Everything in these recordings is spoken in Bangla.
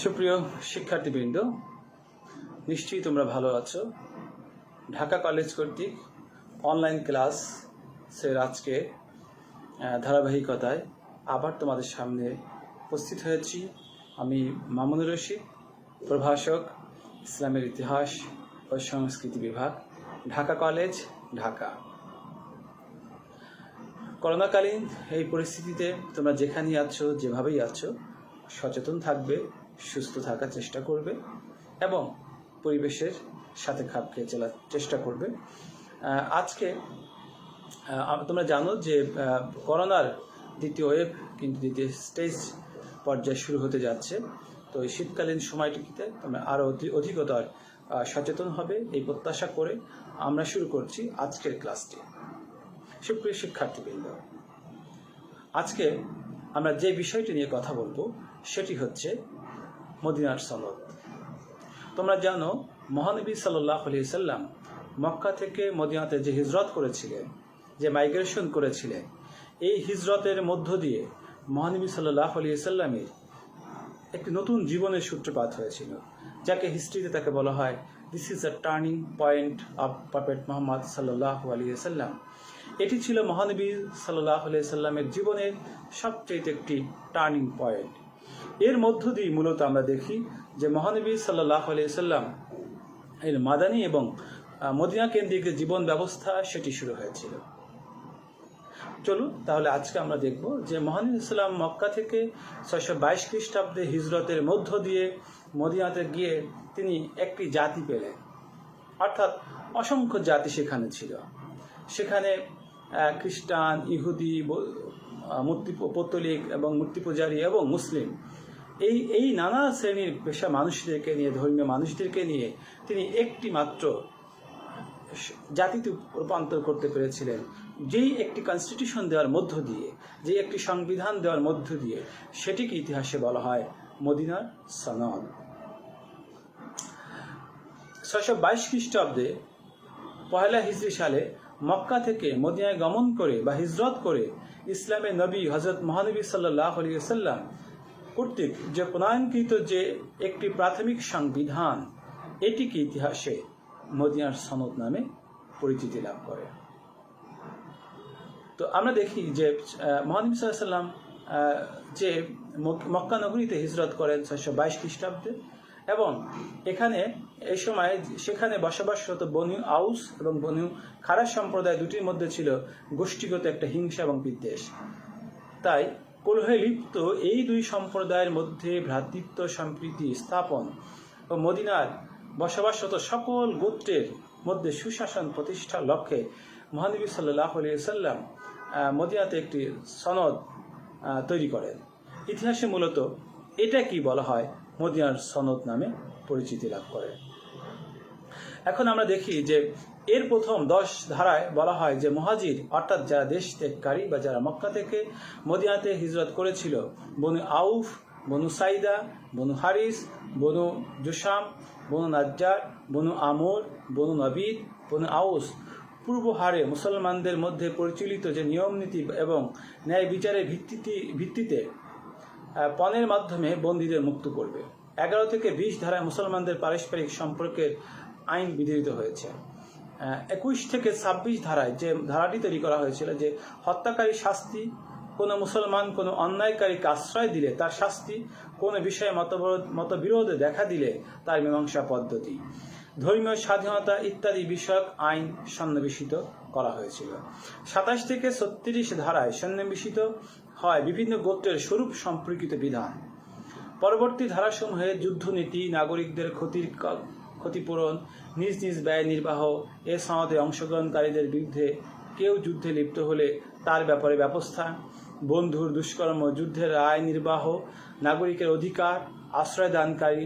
সুপ্রিয় শিক্ষার্থীবৃন্দ, নিশ্চয়ই তোমরা ভালো আছো। ঢাকা কলেজ কর্তৃক অনলাইন ক্লাস সের আজকে ধারাবাহিকতায় আবার তোমাদের সামনে উপস্থিত হয়েছি। আমি মামুনুর রশিদ, প্রভাষক, ইসলামের ইতিহাস ও সংস্কৃতি বিভাগ, ঢাকা কলেজ, ঢাকা। করোনাকালীন এই পরিস্থিতিতে তোমরা যেখানেই আছো, যেভাবেই আছো, সচেতন থাকবে। সুস্থ থাকার চেষ্টা করবে এবং পরিবেশের সাথে খাপ খেয়ে চলার চেষ্টা করবে। আজকে তোমরা জানো যে করোনার দ্বিতীয় ওয়েভ কিন্তু দ্বিতীয় স্টেজ পর্যায়ে শুরু হতে যাচ্ছে। তো এই শীতকালীন সময়টিতে তোমরা আরও অধিকতর সচেতন হবে এই প্রত্যাশা করে আমরা শুরু করছি আজকের ক্লাসটি। সুপ্রিয় শিক্ষার্থীবৃন্দ, আজকে আমরা যে বিষয়টি নিয়ে কথা বলব সেটি হচ্ছে মদিনার সনদ। তোমরা জানো, মহানবী সাল্লাম মক্কা থেকে মদিনাতে যে হিজরত করেছিলেন, যে মাইগ্রেশন করেছিলেন, এই হিজরতের মধ্য দিয়ে মহানবী সাল্লাহ আলিয়া সাল্লামের একটি নতুন জীবনের সূত্রপাত হয়েছিল, যাকে হিস্ট্রিতে তাকে বলা হয় this is a turning point of perfect Muhammad সাল্লাহ আলিয়া সাল্লাম। এটি ছিল মহানবী সাল্লাহ আলিয়া সাল্লামের জীবনের সবচেয়ে একটি টার্নিং পয়েন্ট এর মধ্য দিয়ে মূলত আমরা দেখি যে মহানবী সাল্লাহ সাল্লাম এর মাদানী এবং মদিনা কেন্দ্রিক জীবন ব্যবস্থা, সেটি শুরু হয়েছিল। চলুন তাহলে আজকে আমরা দেখব যে মহানবী ইসলাম মক্কা থেকে ছয়শো বাইশ খ্রিস্টাব্দে হিজরতের মধ্য দিয়ে মদিনাতে গিয়ে তিনি একটি জাতি পেলেন। অর্থাৎ অসংখ্য জাতি সেখানে ছিল। সেখানে খ্রিস্টান, ইহুদি মূর্তি পৌত্তলিক এবং মূর্তি পূজারী এবং মুসলিম এই এই নানা শ্রেণির পেশা মানুষদেরকে নিয়ে, ধর্মীয় মানুষদেরকে নিয়ে তিনি একটি মাত্র জাতিতে রূপান্তর করতে পেরেছিলেন। যেই একটি কনস্টিটিউশন দেওয়ার মধ্য দিয়ে, যেই একটি সংবিধান দেওয়ার মধ্য দিয়ে সেটিকে ইতিহাসে বলা হয় মদিনার সনদ। ছয়শো বাইশ খ্রিস্টাব্দে পয়লা হিজরি সালে মক্কা থেকে মদিনায় গমন করে বা হিজরত করে ইসলামের নবী হজরত মহানবী সাল্লাহ আলী সাল্লাম কর্তৃক যে প্রণয়নকৃত যে একটি প্রাথমিক সংবিধান এটিকে ইতিহাসে মদিনার সনদ নামে পরিচিতি লাভ করে। তো আমরা দেখি যে আহ, মহানবী সাল্লাম যে মক- মক্কা নগরীতে হিজরত করেন ছয়শো বাইশ খ্রিস্টাব্দে এবং এখানে এই সময় সেখানে বসবাসরত বনু আউস এবং বনু খারাস সম্প্রদায় দুটির মধ্যে ছিল গোষ্ঠীগত একটা হিংসা এবং বিদ্বেষ। তাই কলহে লিপ্ত এই দুই সম্প্রদায়ের মধ্যে ভ্রাতৃত্ব সম্প্রীতি স্থাপন ও মদিনার বসবাসরত সকল গোত্রের মধ্যে সুশাসন প্রতিষ্ঠার লক্ষ্যে মহানবী সাল্লাহ সাল্লাম মদিনাতে একটি সনদ তৈরি করেন। ইতিহাসে মূলত এটা কি বলা হয়? মদিনার সনদ নামে পরিচিতি লাভ করে। এখন আমরা দেখি যে এর প্রথম দশ ধারায় বলা হয় যে মহাজির, অর্থাৎ যারা দেশ ত্যাগকারী বা যারা মক্কা থেকে মদিনাতে হিজরত করেছিল, বনু আউফ, বনু সাইদা, বনু হারিস, বনু জুসাম, বনু নাজ্জার, বনু আমর, বনু নবিদ, বনু আউস, পূর্ব হারে মুসলমানদের মধ্যে পরিচালিত যে নিয়ম নীতি এবং ন্যায় বিচারের ভিত্তিতে ভিত্তিতে পণের মাধ্যমে বন্দীদের মুক্ত করবে। এগারো থেকে বিশ ধারায় মুসলমানদের পারস্পরিক সম্পর্কের আইন বিধিত হয়েছে। একুশ থেকে ছাব্বিশ ধারায় যে ধারাটি তৈরি করা হয়েছিল যে হত্যাকারী শাস্তি, কোনো মুসলমান, কোনো অন্যায়কারীকে আশ্রয় দিলে তার শাস্তি, কোনো বিষয়ে মতবিরোধ, মতবিরোধে দেখা দিলে তার মীমাংসা পদ্ধতি। ধর্মীয় স্বাধীনতা ইত্যাদি বিষয়ক আইন সন্নিবেশিত করা হয়েছিল। সাতাশ থেকে ছত্রিশ ধারায় সন্নিবেশিত হয় বিভিন্ন গোত্রের স্বরূপ সম্পর্কিত বিধান। পরবর্তী ধারাসমূহে যুদ্ধনীতি, নাগরিকদের ক্ষতির ক্ষতিপূরণ, নিজ নিজ ব্যয় নির্বাহ এ সনদে অংশগ্রহণকারীদের বিরুদ্ধে কেউ যুদ্ধে লিপ্ত হলে তার ব্যাপারে ব্যবস্থা। বন্ধুর দুষ্কর্ম, যুদ্ধের রায় নির্বাহ, নাগরিকের অধিকার, আশ্রয় দানকারী,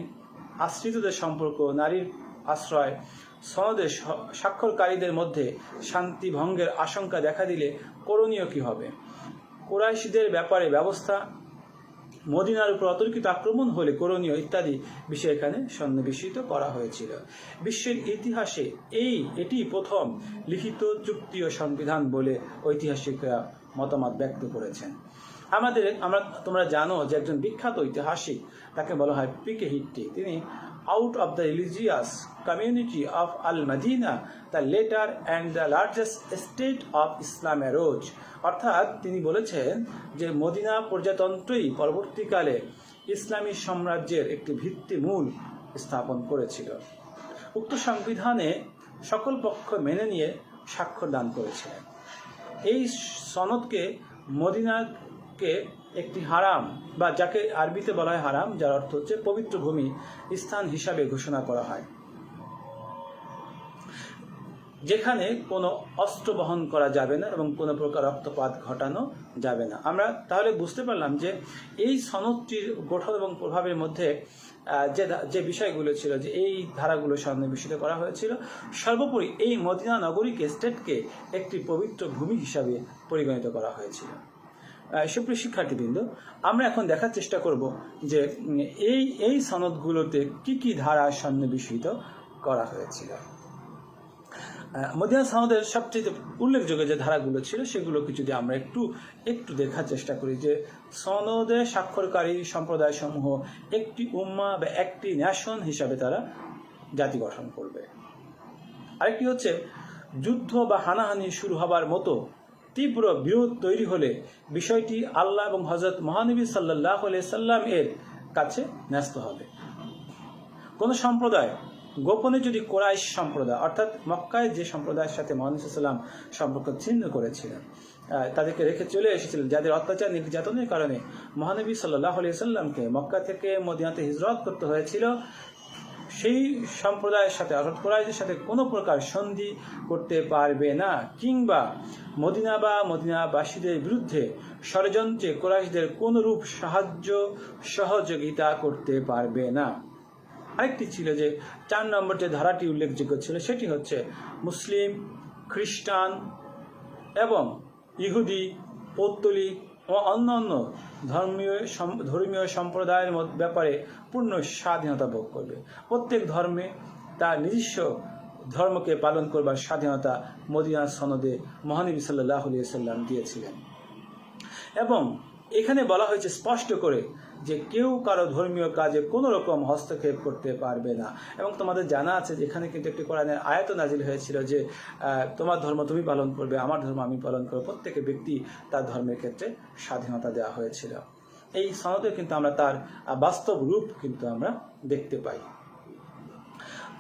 আশ্রিতদের সম্পর্ক, নারীর আশ্রয়, সনদে স্বাক্ষরকারীদের মধ্যে শান্তি ভঙ্গের আশঙ্কা দেখা দিলে করণীয় কী হবে? কোরাইশিদের ব্যাপারে ব্যবস্থা মদিনার উপর অতর্কিত আক্রমণ হলে করণীয় ইত্যাদি বিষয় এখানে সন্নিবেশিত করা হয়েছিল। বিশ্বের ইতিহাসে এই, এটি প্রথম লিখিত চুক্তি ও সংবিধান বলে ঐতিহাসিকরা মতামত ব্যক্ত করেছেন। আমাদের, আমরা, তোমরা জানো যে একজন বিখ্যাত ঐতিহাসিক, তাকে বলা হয় P K Hitti of the religious community of al Madina the latter and the largest state of Islam rose. অর্থাৎ তিনি বলেছেন যে মদিনা প্রজাতন্ত্রই পরবর্তীকালে ইসলামী সাম্রাজ্যের একটি ভিত্তিমূল স্থাপন করেছিল। উক্ত সংবিধানে সকল পক্ষ মেনে নিয়ে স্বাক্ষর দান করেছিলেন। এই সনদকে মদিনাকে একটি হারাম, বা যাকে আরবিতে বলা হয় হারাম, যার অর্থ হচ্ছে পবিত্র ভূমি স্থান হিসাবে ঘোষণা করা হয়। যেখানে কোনো অস্ত্র বহন করা যাবে না এবং কোনো প্রকার রক্তপাত ঘটানো যাবে না। আমরা তাহলে বুঝতে পারলাম যে এই সনদটির গঠন এবং প্রভাবের মধ্যে যে যে বিষয়গুলো ছিল, যে এই ধারাগুলো সন্নিবেশিত করা হয়েছিল, সর্বোপরি এই মদিনা নগরীকে স্টেটকে একটি পবিত্র ভূমি হিসাবে পরিগণিত করা হয়েছিল। সুপ্রিয় শিক্ষার্থীবৃন্দ, আমরা এখন দেখার চেষ্টা করব যে এই এই সনদগুলোতে কি কি ধারা সন্নিবেশিত করা হয়েছিল। মদিনা সনদের সবচেয়ে উল্লেখযোগ্য যে ধারাগুলো ছিল সেগুলোকে যদি আমরা একটু একটু দেখার চেষ্টা করি যে, সনদে স্বাক্ষরকারী সম্প্রদায় সমূহ একটি উম্মা বা একটি ন্যাশন হিসাবে তারা জাতি গঠন করবে। আরেকটি হচ্ছে, যুদ্ধ বা হানাহানি শুরু হবার মতো তীব্র বিরোধ তৈরি হলে বিষয়টি আল্লাহ এবং হজরত মহানবী সাল্লাহ সাল্লাম এর কাছে ন্যস্ত হবে। কোন সম্প্রদায় গোপনে যদি কোরাইশ সম্প্রদায়, অর্থাৎ মক্কায় যে সম্প্রদায়ের সাথে মহানুসাল্লাম সম্পর্ক ছিন্ন করেছিলেন তাদেরকে রেখে চলে এসেছিলেন যাদের অত্যাচার, নির্যাতনের কারণে মহানবী সাল্লাহ সাল্লামকে মক্কা থেকে মদিনাতে হিজরত করতে হয়েছিল সেই সম্প্রদায়ের সাথে, অর্থাৎ কোরাইশের সাথে কোনো প্রকার সন্ধি করতে পারবে না। কিংবা মদিনা বা মদিনাবাসীদের বিরুদ্ধে ষড়যন্ত্রে কোরাইশদের কোনরূপ সাহায্য, সহযোগিতা করতে পারবে না। আরেকটি ছিল যে, চার নম্বর যে ধারাটি উল্লেখযোগ্য ছিল, সেটি হচ্ছে মুসলিম, খ্রিস্টান এবং ইহুদি, পৌত্তলিক ও অন্য ধর্মীয় ধর্মীয় সম্প্রদায়ের ব্যাপারে পূর্ণ স্বাধীনতা ভোগ করবে। প্রত্যেক ধর্মে তার নিজস্ব ধর্মকে পালন করবার স্বাধীনতা মদিনা সনদে মহানবী সাল্লাহ সাল্লাম দিয়েছিলেন। এবং এখানে বলা হয়েছে স্পষ্ট করে যে কেউ কারও ধর্মীয় কাজে কোনো রকম হস্তক্ষেপ করতে পারবে না। এবং তোমাদের জানা আছে যে এখানে কিন্তু একটি কোরআনের আয়ত নাজিল হয়েছিল যে তোমার ধর্ম তুমি পালন করবে, আমার ধর্ম আমি পালন করব। প্রত্যেকের ব্যক্তি তার ধর্মের ক্ষেত্রে স্বাধীনতা দেওয়া হয়েছিল। এই সনদে কিন্তু আমরা তার বাস্তব রূপ কিন্তু আমরা দেখতে পাই।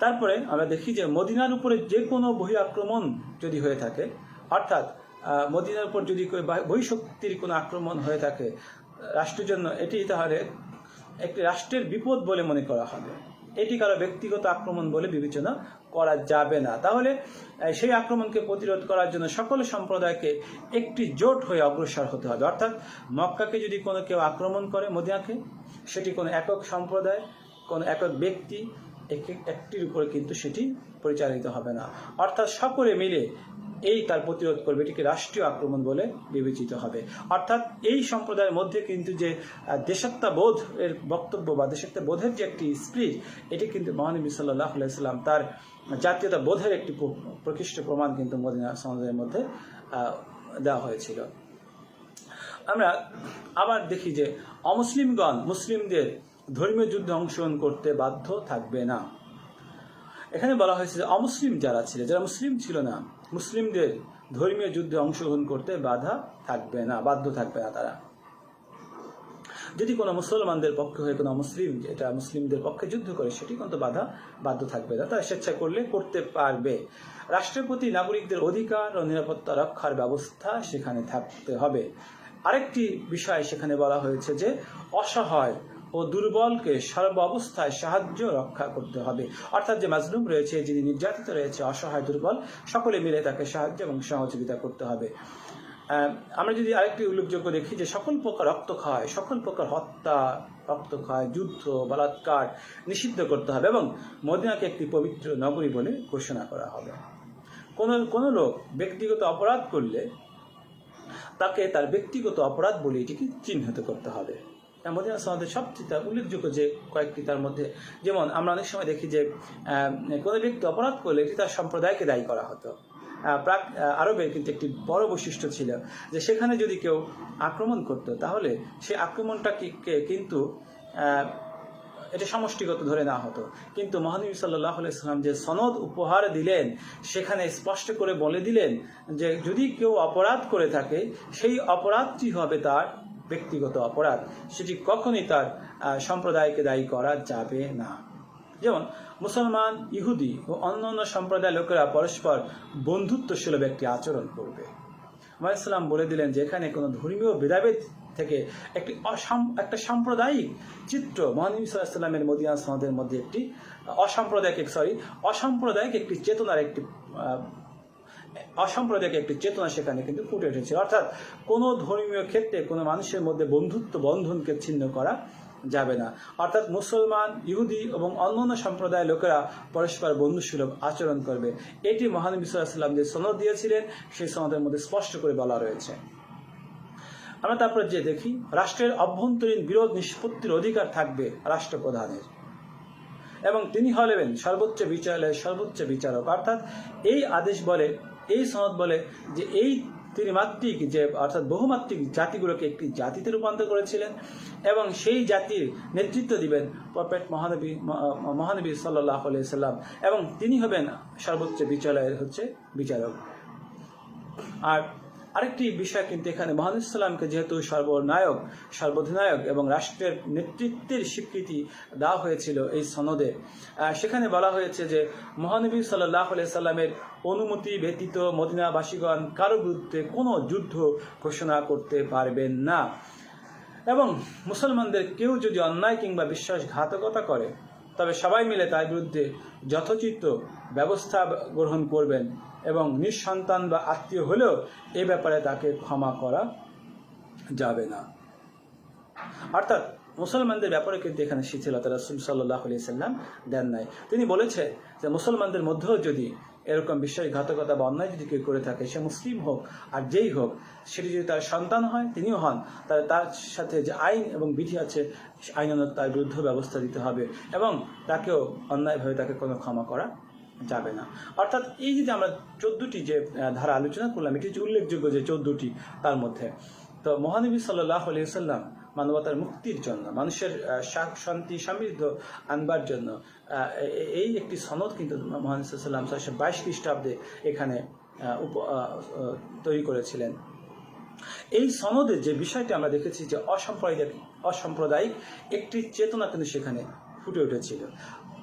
তারপরে আমরা দেখি যে মদিনার উপরে যে কোনো বহি আক্রমণ যদি হয়ে থাকে, অর্থাৎ মদিনার উপর যদি বহিঃশক্তির কোনো আক্রমণ হয়ে থাকে, রাষ্ট্রের জন্য এটি তাহলে একটি রাষ্ট্রের বিপদ বলে মনে করা হবে। এটি কারও ব্যক্তিগত আক্রমণ বলে বিবেচনা করা যাবে না। তাহলে সেই আক্রমণকে প্রতিরোধ করার জন্য সকল সম্প্রদায়কে একটি জোট হয়ে অগ্রসর হতে হবে। অর্থাৎ, মক্কাকে যদি কোনো কেউ আক্রমণ করে মদিনাকে, সেটি কোনো একক সম্প্রদায়, কোনো একক ব্যক্তি, এক- একটির উপরে কিন্তু সেটি পরিচালিত হবে না। অর্থাৎ সকলে মিলে এই তার প্রতিরোধ করবে, এটিকে রাষ্ট্রীয় আক্রমণ বলে বিবেচিত হবে। অর্থাৎ এই সম্প্রদায়ের মধ্যে কিন্তু যে দেশাত্মবোধ এর বক্তব্য বা দেশাত্মবোধের যে একটি স্প্রিট এটি কিন্তু মহানবী সাল্লাহ সাল্লাম তার জাতীয়তা বোধের একটি প্রকৃষ্ট প্রমাণ কিন্তু মদিনা সমাজের মধ্যে দেওয়া হয়েছিল। আমরা আবার দেখি যে, অমুসলিমগণ মুসলিমদের ধর্মীয় যুদ্ধে অংশগ্রহণ করতে বাধ্য থাকবে না। এখানে বলা হয়েছে যে, অমুসলিম যারা ছিল, যারা মুসলিম ছিল না মুসলিমদের ধর্মীয় যুদ্ধে অংশগ্রহণ করতে বাধা থাকবে না, বাধ্য থাকবে না তারা। যদি কোনো মুসলমানদের পক্ষে হয়ে কোনো মুসলিম এটা মুসলিমদের পক্ষে যুদ্ধ করে, সেটি কিন্তু বাধা, বাধ্য থাকবে না। তারা স্বেচ্ছা করলে করতে পারবে। রাষ্ট্রপতি নাগরিকদের অধিকার ও নিরাপত্তা রক্ষার ব্যবস্থা সেখানে থাকতে হবে। আরেকটি বিষয় সেখানে বলা হয়েছে যে, অসহায় ও দুর্বলকে সর্ব অবস্থায় সাহায্য রক্ষা করতে হবে। অর্থাৎ যে মাজলুম রয়েছে, যিনি নির্যাতিত রয়েছে, অসহায়, দুর্বল, সকলে মিলে তাকে সাহায্য এবং সহযোগিতা করতে হবে। আমরা যদি আরেকটি উল্লেখযোগ্য দেখি যে সকল প্রকার রক্ত খায় সকল প্রকার হত্যা রক্ত খায় যুদ্ধ, বলাৎকার নিষিদ্ধ করতে হবে এবং মদিনাকে একটি পবিত্র নগরী বলে ঘোষণা করা হবে। কোন, কোনো লোক ব্যক্তিগত অপরাধ করলে তাকে তার ব্যক্তিগত অপরাধ বলে এটিকে চিহ্নিত করতে হবে। আছে আমাদের সবচেয়ে উল্লেখযোগ্য যে কয়েকটি তার মধ্যে, যেমন আমরা অনেক সময় দেখি যে কোনো ব্যক্তি অপরাধ করলে এটি তার সম্প্রদায়কে দায়ী করা হতো। প্রাক আরবের কিন্তু একটি বড় বৈশিষ্ট্য ছিল যে সেখানে যদি কেউ আক্রমণ করতো, তাহলে সেই আক্রমণটাকে কিন্তু এটা সমষ্টিগত ধরে না হতো। কিন্তু মহানবী সাল্লাহ ইসলাম যে সনদ উপহার দিলেন, সেখানে স্পষ্ট করে বলে দিলেন যে যদি কেউ অপরাধ করে থাকে, সেই অপরাধটি হবে তার ব্যক্তিগত অপরাধ, সেটি কখনই তার সম্প্রদায়কে দায়ী করা যাবে না। যেমন, মুসলমান, ইহুদি ও অন্য অন্য সম্প্রদায়ের লোকেরা পরস্পর বন্ধুত্বসুলভ একটি আচরণ করবে। ইসলাম বলে দিলেন যে, এখানে কোনো ধর্মীয় ভেদাভেদ থেকে একটি অসাম- একটা সাম্প্রদায়িক চিত্র মহানবী সাল্লামের মদিনা সনদের মধ্যে একটি অসাম্প্রদায়িক সরি অসাম্প্রদায়িক একটি চেতনার একটি অসাম্প্রদায়িক একটি চেতনা সেখানে কিন্তু ফুটে উঠেছে। অর্থাৎ কোনো ধর্মীয় ক্ষেত্রে কোনো মানুষের মধ্যে বন্ধুত্ব বন্ধনকে ছিন্ন করা যাবে না। অর্থাৎ মুসলমান, ইহুদি এবং অন্যান্য সম্প্রদায়ের লোকেরা পরস্পর বন্ধুসুলভ আচরণ করবে। এটি মহানবী সাল্লাম যে সনদ দিয়েছিলেন, সেই সনদের মধ্যে স্পষ্ট করে বলা রয়েছে। আমরা তারপর যে দেখি, রাষ্ট্রের অভ্যন্তরীণ বিরোধ নিষ্পত্তির অধিকার থাকবে রাষ্ট্রপ্রধানের। এবং তিনি হলেন সর্বোচ্চ বিচারালয়ের সর্বোচ্চ বিচারক। অর্থাৎ এই আদেশ বলে এই সনদ বলে যে এই তিনি মাত্রিক যে, অর্থাৎ বহুমাত্রিক জাতিগুলোকে একটি জাতিতে রূপান্তর করেছিলেন এবং সেই জাতির নেতৃত্ব দিবেন প্রফেট মহানবী মহানবী সাল্লাহ সাল্লাম এবং তিনি হবেন সর্বোচ্চ বিচারয়ের হচ্ছে বিচারক। আর আরেকটি বিষয় কিন্তু এখানে মহানবী সাল্লামকে যেহেতু সর্বনায়ক, সর্বাধিনায়ক এবং রাষ্ট্রের নেতৃত্বের স্বীকৃতি দেওয়া হয়েছিল এই সনদে। সেখানে বলা হয়েছে যে মহানবী সাল্লাহ সাল্লামের অনুমতি ব্যতীত মদিনাবাসীগণ কারও বিরুদ্ধে কোনো যুদ্ধ ঘোষণা করতে পারবেন না। এবং মুসলমানদের কেউ যদি অন্যায় কিংবা বিশ্বাসঘাতকতা করে, তবে সবাই মিলে তার বিরুদ্ধে যথোচিত ব্যবস্থা গ্রহণ করবেন। এবং নিঃসন্তান বা আত্মীয় হলেও এ ব্যাপারে তাকে ক্ষমা করা যাবে না। অর্থাৎ মুসলমানদের ব্যাপারে কিন্তু এখানে শিথিলতা রসুল সাল্লাহ সাল্লাম দেন নাই। তিনি বলেছেন যে মুসলমানদের মধ্যেও যদি এরকম বিশ্বাসঘাতকতা বা অন্যায় যদি কেউ করে থাকে, সে মুসলিম হোক আর যেই হোক, সেটি যদি তার সন্তান হয়, তিনিও হন, তাহলে তার সাথে যে আইন এবং বিধি আছে সে আইনানুগ তার বিরুদ্ধে ব্যবস্থা দিতে হবে এবং তাকেও অন্যায়ভাবে তাকে কোনো ক্ষমা করা যাবে না। অর্থাৎ এই যে আমরা চোদ্দটি যে ধারা আলোচনা করলাম, এটি হচ্ছে উল্লেখযোগ্য যে চোদ্দটি তার মধ্যে। তো মহানবী সাল্লাহ আলিয়া সাল্লাম মানবতার মুক্তির জন্য, মানুষের শান্তি সমৃদ্ধ আনবার জন্য এই একটি সনদ কিন্তু মহানবী সাল্লাম ছয়শো বাইশ খ্রিস্টাব্দে এখানে তৈরি করেছিলেন। এই সনদে যে বিষয়টি আমরা দেখেছি যে অসাম্প্রদায়িক অসাম্প্রদায়িক একটি চেতনা কিন্তু সেখানে ফুটে উঠেছিল।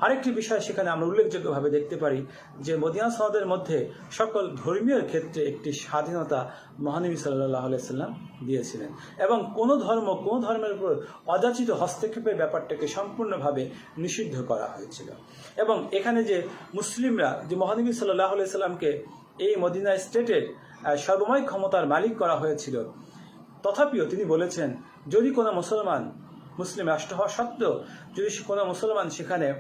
আরেকটি বিষয় সেখানে আমরা উল্লেখযোগ্যভাবে দেখতে পারি যে মদিনা সনদের মধ্যে সকল ধর্মীয় ক্ষেত্রে একটি স্বাধীনতা মহানবী সাল্লাহ সাল্লাম দিয়েছিলেন এবং কোনো ধর্ম, কোনো ধর্মের উপর অযাচিত হস্তক্ষেপের ব্যাপারটাকে সম্পূর্ণভাবে নিষিদ্ধ করা হয়েছিল। এবং এখানে যে মুসলিমরা, যে মহানবী সাল্লাহ সাল্লামকে এই মদিনা স্টেটের সর্বময় ক্ষমতার মালিক করা হয়েছিল, তথাপিও তিনি বলেছেন, যদি কোনো মুসলমান মুসলিম রাষ্ট্র হওয়া সত্ত্বেও যদি কোনো মুসলমান সেখানে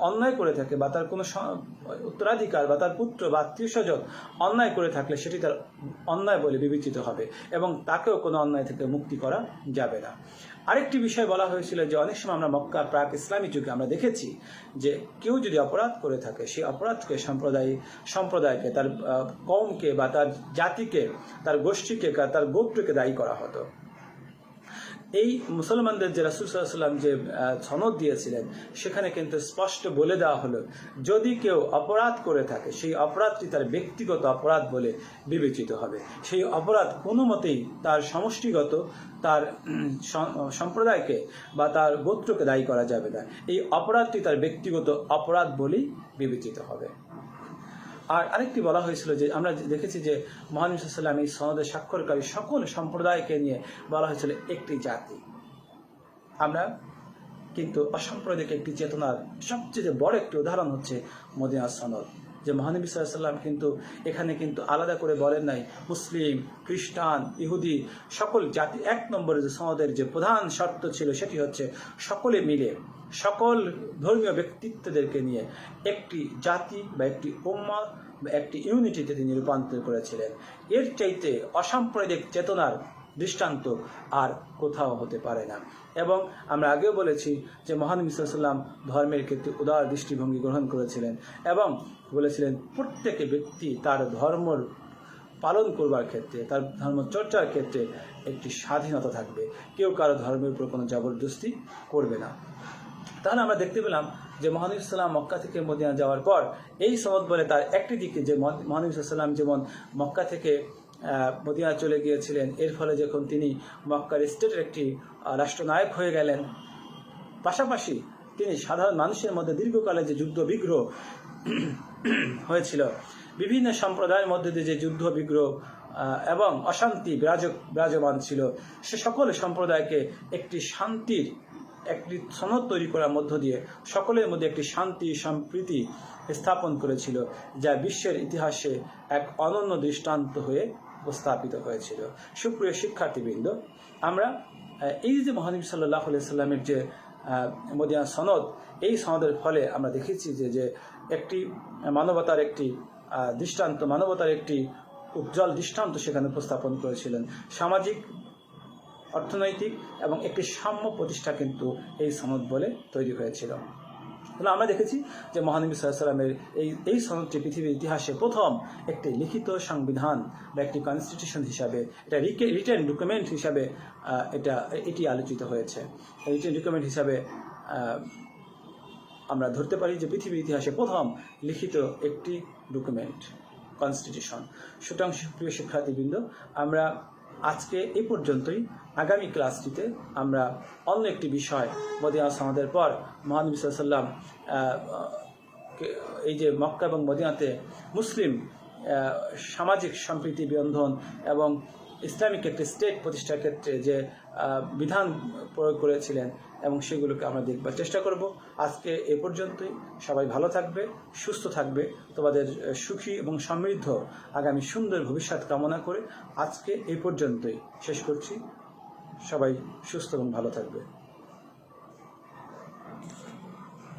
অন্যায় করে থাকে বা তার কোনো উত্তরাধিকার বা তার পুত্র বা আত্মীয় স্বজন অন্যায় করে থাকলে সেটি তার অন্যায় বলে বিবেচিত হবে এবং তাকেও কোনো অন্যায় থেকে মুক্তি করা যাবে না। আরেকটি বিষয় বলা হয়েছিল যে অনেক সময় আমরা মক্কা প্রাক ইসলামী যুগে আমরা দেখেছি যে কেউ যদি অপরাধ করে থাকে সেই অপরাধকে সম্প্রদায় সম্প্রদায়কে তার আহ, কওমকে বা তার জাতিকে তার গোষ্ঠীকে তার গোত্রকে দায়ী করা হতো। এই মুসলমানদের যে রাসুল সাল্লাম যে সনদ দিয়েছিলেন, সেখানে কিন্তু স্পষ্ট বলে দেওয়া হলো, যদি কেউ অপরাধ করে থাকে, সেই অপরাধটি তার ব্যক্তিগত অপরাধ বলে বিবেচিত হবে। সেই অপরাধ কোনো মতেই তার সমষ্টিগত, তার সম্প্রদায়কে বা তার গোত্রকে দায়ী করা যাবে না। এই অপরাধটি তার ব্যক্তিগত অপরাধ বলেই বিবেচিত হবে। আর আরেকটি বলা হয়েছিল যে, আমরা দেখেছি যে মহানবী সাল্লাম এই সনদের স্বাক্ষরকারী সকল সম্প্রদায়কে নিয়ে বলা হয়েছিল একটি জাতি। আমরা কিন্তু অসাম্প্রদায়িক একটি চেতনার সবচেয়ে বড় একটি উদাহরণ হচ্ছে মদিনা সনদ, যে মহানবী সাল্লাম কিন্তু এখানে কিন্তু আলাদা করে বলেন নাই, মুসলিম, খ্রিস্টান, ইহুদি, সকল জাতি এক নম্বরে যে সনদের যে প্রধান শর্ত ছিল সেটি হচ্ছে সকলে মিলে সকল ধর্মীয় ব্যক্তিত্বদেরকে নিয়ে একটি জাতি বা একটি উম্মা বা একটি ইউনিটিতে তিনি রূপান্তর করেছিলেন। এর চাইতে অসাম্প্রদায়িক চেতনার দৃষ্টান্ত আর কোথাও হতে পারে না। এবং আমরা আগেও বলেছি যে মহান সাল্লাম ধর্মের ক্ষেত্রে উদার দৃষ্টিভঙ্গি গ্রহণ করেছিলেন এবং বলেছিলেন, প্রত্যেকে ব্যক্তি তার ধর্মর পালন করবার ক্ষেত্রে, তার ধর্ম চর্চার ক্ষেত্রে একটি স্বাধীনতা থাকবে। কেউ কারও ধর্মের উপর কোনো জবরদস্তি করবে না। তাহলে আমরা দেখতে পেলাম যে মহানবী সাল্লাম মক্কা থেকে মদিনা যাওয়ার পর এই সনদ বলে তার একটি দিকে যে মহ- মহানবী সাল্লাম যেমন মক্কা থেকে মদিনা চলে গিয়েছিলেন, এর ফলে যখন তিনি মক্কার স্টেটের একটি রাষ্ট্রনায়ক হয়ে গেলেন, পাশাপাশি তিনি সাধারণ মানুষের মধ্যে দীর্ঘকালে যে যুদ্ধ বিগ্রহ হয়েছিল, বিভিন্ন সম্প্রদায়ের মধ্যে দিয়ে যে যুদ্ধ বিগ্রহ এবং অশান্তি বিরাজ বিরাজমান ছিল, সে সকল সম্প্রদায়কে একটি শান্তির একটি সনদ তৈরি করার মধ্য দিয়ে সকলের মধ্যে একটি শান্তি, সম্প্রীতি স্থাপন করেছিল, যা বিশ্বের ইতিহাসে এক অনন্য দৃষ্টান্ত হয়ে উপস্থাপিত হয়েছিল। সুপ্রিয় শিক্ষার্থীবৃন্দ, আমরা এই যে মহানবী সাল্লাহ সাল্লামের যে মদিনা সনদ, এই সনদের ফলে আমরা দেখেছি যে যে একটি মানবতার একটি দৃষ্টান্ত, মানবতার একটি উজ্জ্বল দৃষ্টান্ত সেখানে উপস্থাপন করেছিলেন। সামাজিক অর্থনৈতিক এবং একটি সাম্য প্রতিষ্ঠা কিন্তু এই সনদ বলে তৈরি হয়েছিল। তাহলে আমরা দেখেছি যে মহানবী সাল্লামের এই এই সনদটি পৃথিবীর ইতিহাসে প্রথম একটি লিখিত সংবিধান বা একটি কনস্টিটিউশন হিসাবে, এটা রিটেন ডকুমেন্ট হিসাবে এটা, এটি আলোচিত হয়েছে। রিটেন ডকুমেন্ট হিসাবে আমরা ধরতে পারি যে পৃথিবীর ইতিহাসে প্রথম লিখিত একটি ডকুমেন্ট কনস্টিটিউশন সুতরাং সুপ্রিয় শিক্ষার্থীবৃন্দ, আমরা আজকে এ পর্যন্তই। আগামী ক্লাসটিতে আমরা অন্য একটি বিষয় মদিনা সমাদের পর মহানবী সাল্লাম এই যে মক্কা এবং মদিনাতে মুসলিম সামাজিক সম্প্রীতি বন্ধন এবং ইসলামিক একটি স্টেট প্রতিষ্ঠার ক্ষেত্রে যে বিধান প্রয়োগ করেছিলেন এবং সেগুলোকে আমরা দেখবার চেষ্টা করব। আজকে এ পর্যন্তই। সবাই ভালো থাকবে, সুস্থ থাকবে। তোমাদের সুখী এবং সমৃদ্ধ আগামী সুন্দর ভবিষ্যৎ কামনা করে আজকে এ পর্যন্তই। শেষ করছি। সবাই সুস্থ এবং ভালো থাকবে।